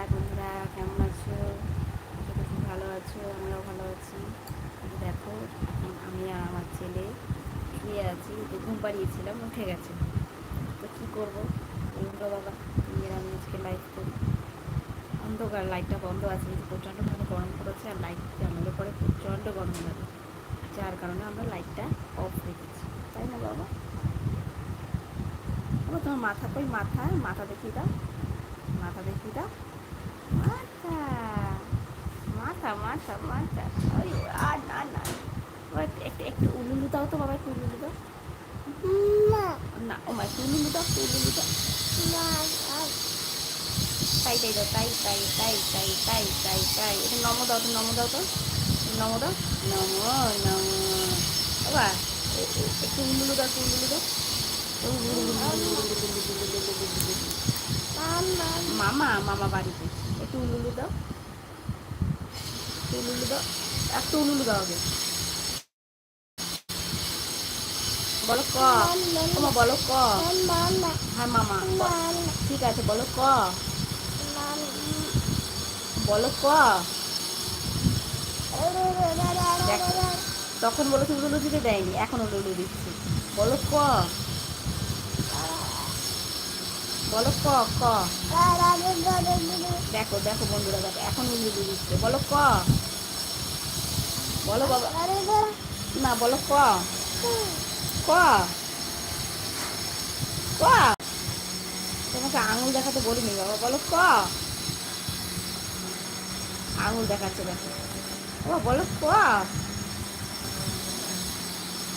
High বন্ধুরা, কেমন আছো? আশা করছি ভালো আছো, আমরাও ভালো আছি। দেখো, এখন আমি আর আমার ছেলে শুয়ে আছি ঘুম পাড়িয়েছিলাম, উঠে গেছে। তো কী করব? বলল বাবা আমি আজকে লাইট করি। অন্ধকার লাইটটা বন্ধ আছে, কিন্তু প্রচণ্ড মানে গরম পড়েছে, আর লাইট জ্বালালে পরে প্রচণ্ড গরম লাগে। যার কারণে আমরা লাইটটা অফ রেখেছি। তাই না বাবা? তোমার মাথা, কই মাথা? মাথা দেখিয়ে দাও। মাথা দেখি দাও মাথা মাথা মাথা। ওই আর না না। একটু একটু উলুলু দাও তো বাবা একটু উলুলু দাও। না। ও মা একটু উলুলু দাও একটু উলুলু দাও। তাই তাই দাও তাই তাই তাই তাই তাই তাই তাই। এটা নম দাও তো নম দাও তো। নম দাও। নম নম। বাবা একটু উলুলু দাও একটু উলুলু দাও। মামা মামা বাড়িতে। একটু উলুলু দাও। একটু দাও আগে। বলো ক। তোমার বলো ক। হ্যাঁ মামা ঠিক আছে, বলো ক। বলো ক। তখন উলুলু দিতে দেয়নি, এখন উলুলু দিচ্ছি। বলো ক। বলো ক ক। দেখো দেখো বন্ধুরা দেখো এখন উলুলু দিচ্ছে। বলো ক? বলো বাবা। না বলো ক? ক? ক? তোমাকে আঙুল দেখাতে বলিনি বাবা বলো ক? আঙুল দেখাচ্ছে দেখো। ও বলো ক?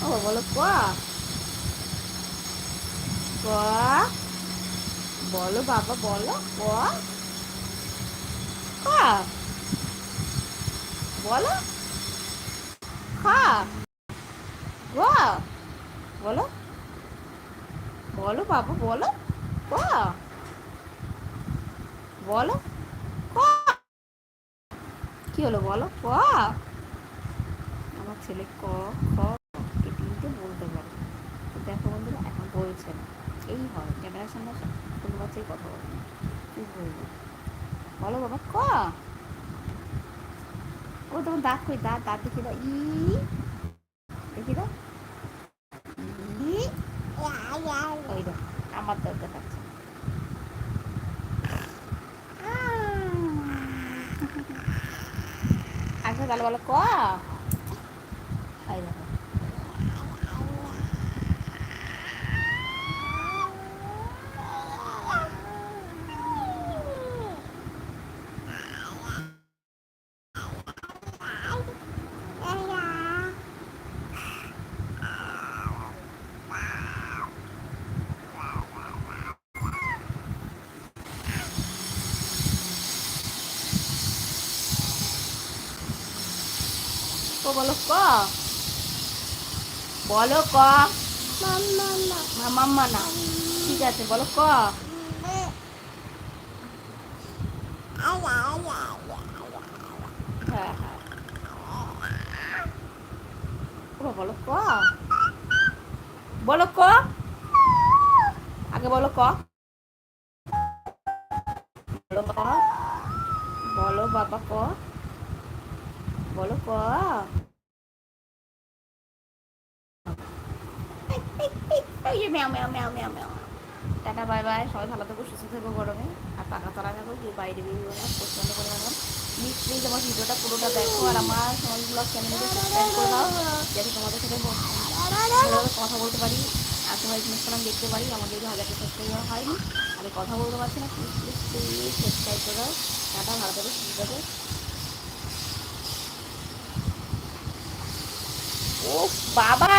ও বলো ক? ক? বলো বাবা বলো ক? ক বলো। খ। গ বলো। বলো বাবা, বলো। ক বলো। ক কি হলো বলো? ক আমার ছেলে ক, খ এই তিনটে বলতে পারে। দেখো বন্ধুরা, এখন বলছে না। এই হয় ক্যামেরার সামনে কোনো বাচ্চাই কথা বলে না। তুই বলব? বলো বাবা, ক? ও তখন দাঁত কই? দাঁত দাঁত দেখি দাও। ই, দেখি দাও। ওই দাও আমার দাঁত দেখাচ্ছে। আচ্ছা তাহলে বলো ক এই দেখো ক বলো ক। বলো ক। মাম্মা না ঠিক আছে বলো ক। হ্যাঁ হ্যাঁ। বলো ক। বলো ক। আগে বলো ক। বলো বাবা ক। বলো ক টাটা, বাই বাই। সবাই ভালো থাকো, সুস্থ থাকো, গরমে। আর পাকা তলা থাকো কেউ বাইরে বেরিয়ে করে এখন প্লিজ প্লিজ আমার ভিডিওটা পুরোটা দেখো, আর আমার সমাজ ব্লগ সাবস্ক্রাইব যাতে তোমাদের সাথে কথা বলতে পারি, আর তোমার আমি দেখতে পারি আমার যদি হাজারটা সাবস্ক্রাইবার হয়নি, আমি কথা বলতে পারছি না। প্লিজ প্লিজ প্লিজ সাবস্ক্রাইব করে দাও। টাটা, ভালো থাকো, সুস্থ থাকো। ও বাবা